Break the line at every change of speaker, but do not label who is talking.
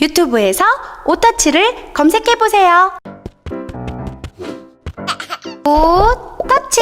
유튜브에서 오터치를 검색해보세요. 오터치!